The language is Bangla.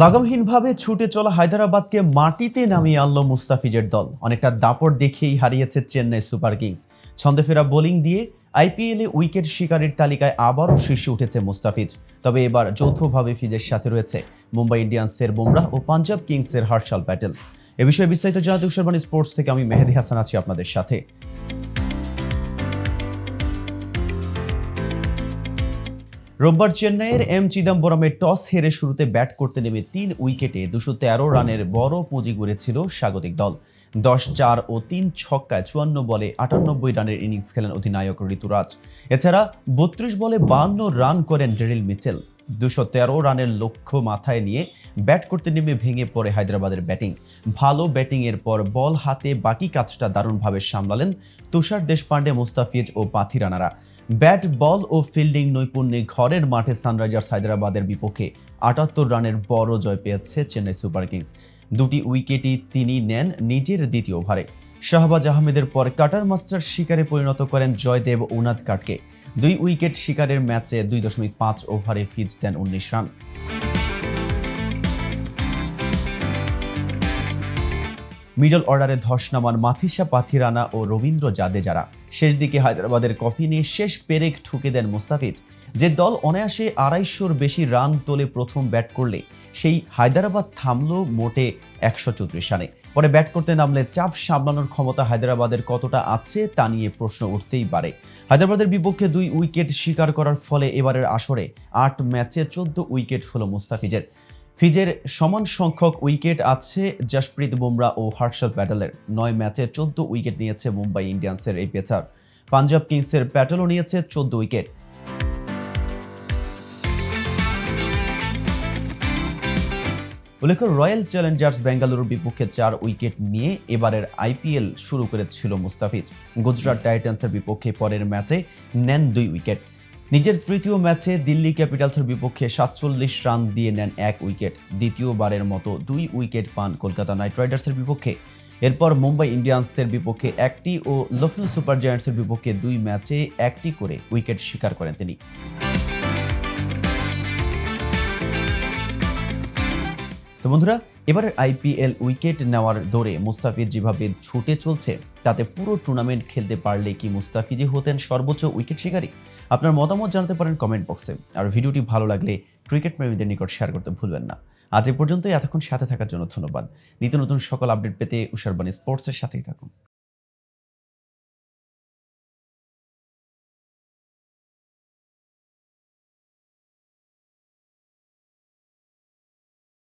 লাগামহীনভাবে ছুটে চলা হায়দ্রাবাদকে মাটিতে নামিয়ে আনল মুস্তাফিজের দল। অনেকটা দাপট দেখেই হারিয়েছে চেন্নাই সুপার কিংস। ছন্দে ফেরা বোলিং দিয়ে আইপিএলে উইকেট শিকারের তালিকায় আবারও শীর্ষে উঠেছে মুস্তাফিজ। তবে এবার যৌথভাবে ফিজের সাথে রয়েছে মুম্বাই ইন্ডিয়ান্সের বুমরাহ ও পাঞ্জাব কিংসের হার্শাল প্যাটেল। এ বিষয়ে বিস্তারিত জানাতে উসরবানি স্পোর্টস থেকে আমি মেহেদি হাসান আছি আপনাদের সাথে। রোববার চেন্নাইয়ের এম চিদাম্বরমে টস হেরে শুরুতে ব্যাট করতে নেমে তিন উইকেটে দুশো তেরো রানের বড় পুঁজি গড়েছিল স্বাগতিক দল। দশ চার ও তিন ছক্কায় চুয়ান্ন বলে আটানব্বই রানের ইনিংস খেলেন অধিনায়ক ঋতুরাজ। এছাড়া বত্রিশ বলে বান্ন রান করেন ডেরিল মিচেল। দুশো তেরো রানের লক্ষ্য মাথায় নিয়ে ব্যাট করতে নেমে ভেঙে পড়ে হায়দ্রাবাদের ব্যাটিং। ভালো ব্যাটিংয়ের পর বল হাতে বাকি কাজটা দারুণভাবে সামলালেন তুষার দেশপান্ডে মুস্তাফিজ ও পাথি রানারা ব্যাট, বল ও ফিল্ডিং নৈপুণ্যে ঘরের মাঠে সানরাইজার্স হায়দ্রাবাদের বিপক্ষে আটাত্তর রানের বড় জয় পেয়েছে চেন্নাই সুপার কিংস। দুটি উইকেটই তিনি নেন নিজের দ্বিতীয় ওভারে। শাহবাজ আহমেদের পর কাটার মাস্টার শিকারে পরিণত করেন জয়দেব উনাদ কাটকে। দুই উইকেট শিকারের ম্যাচে দুই দশমিক পাঁচ ওভারে ফিজ দেন উনিশ রান। মিডল অর্ডারে ধস নামান মাথিসা পাথিরানা ও রবীন্দ্র জাদেজারা। শেষ দিকে হায়দ্রাবাদের কফিনে শেষ পেরেক ঠুকে দেন মুস্তাফিজ। যে দল অনায়াসে আড়াইশোর বেশি রান তোলে প্রথম ব্যাট করলে, সেই হায়দ্রাবাদ থামলো মোটে একশো চৌত্রিশ রানে। পরে ব্যাট করতে নামলে চাপ সামলানোর ক্ষমতা হায়দ্রাবাদের কতটা আছে, তা নিয়ে প্রশ্ন উঠতেই পারে। হায়দ্রাবাদের বিপক্ষে দুই উইকেট শিকার করার ফলে এবারের আসরে আট ম্যাচে চোদ্দ উইকেট হলো মুস্তাফিজের। ফিজের সমান সংখ্যক উইকেট আছে জশপ্রীত বুমরা ও হর্ষল প্যাটেলের নয় ম্যাচে চোদ্দ উইকেট নিয়েছে মুম্বাই ইন্ডিয়ান্সের এই পেসার। পাঞ্জাব কিংসের প্যাটেলও নিয়েছে চোদ্দ উইকেট। উল্লেখ্য, রয়্যাল চ্যালেঞ্জার্স বেঙ্গালুরুর বিপক্ষে চার উইকেট নিয়ে এবারের আইপিএল শুরু করেছিল মুস্তাফিজ। গুজরাট টাইটান্সের বিপক্ষে পরের ম্যাচে নেন দুই উইকেট। নিজের তৃতীয় ম্যাচে দিল্লি ক্যাপিটালসের বিপক্ষে সাতচল্লিশ রান দিয়ে নেন এক উইকেট। দ্বিতীয়বারের মতো দুই উইকেট পান কলকাতা নাইট রাইডার্সের বিপক্ষে। এরপর মুম্বাই ইন্ডিয়ান্সের বিপক্ষে একটি ও লখনৌ সুপার জায়ান্টসের বিপক্ষে দুই ম্যাচে একটি করে উইকেট শিকার করেন তিনি। তো বন্ধুরা এবারের আইপিএল উইকেট নেওয়ার দৌড়ে মুস্তাফিজ যেভাবে ছুটে চলছে, তাতে পুরো টুর্নামেন্ট খেলতে পারলে কি মুস্তাফিজই হতেন সর্বোচ্চ উইকেট শিকারী? আপনার মতামত জানাতে পারেন কমেন্ট বক্সে আর ভিডিওটি ভালো লাগলে ক্রিকেট প্রেমীদের নিকট শেয়ার করতে ভুলবেন না। আজ এ পর্যন্তই, এতক্ষণ সাথে থাকার জন্য ধন্যবাদ। নিত্য নতুন সকল আপডেট পেতে উষারবাণী স্পোর্টসের সাথেই থাকুন।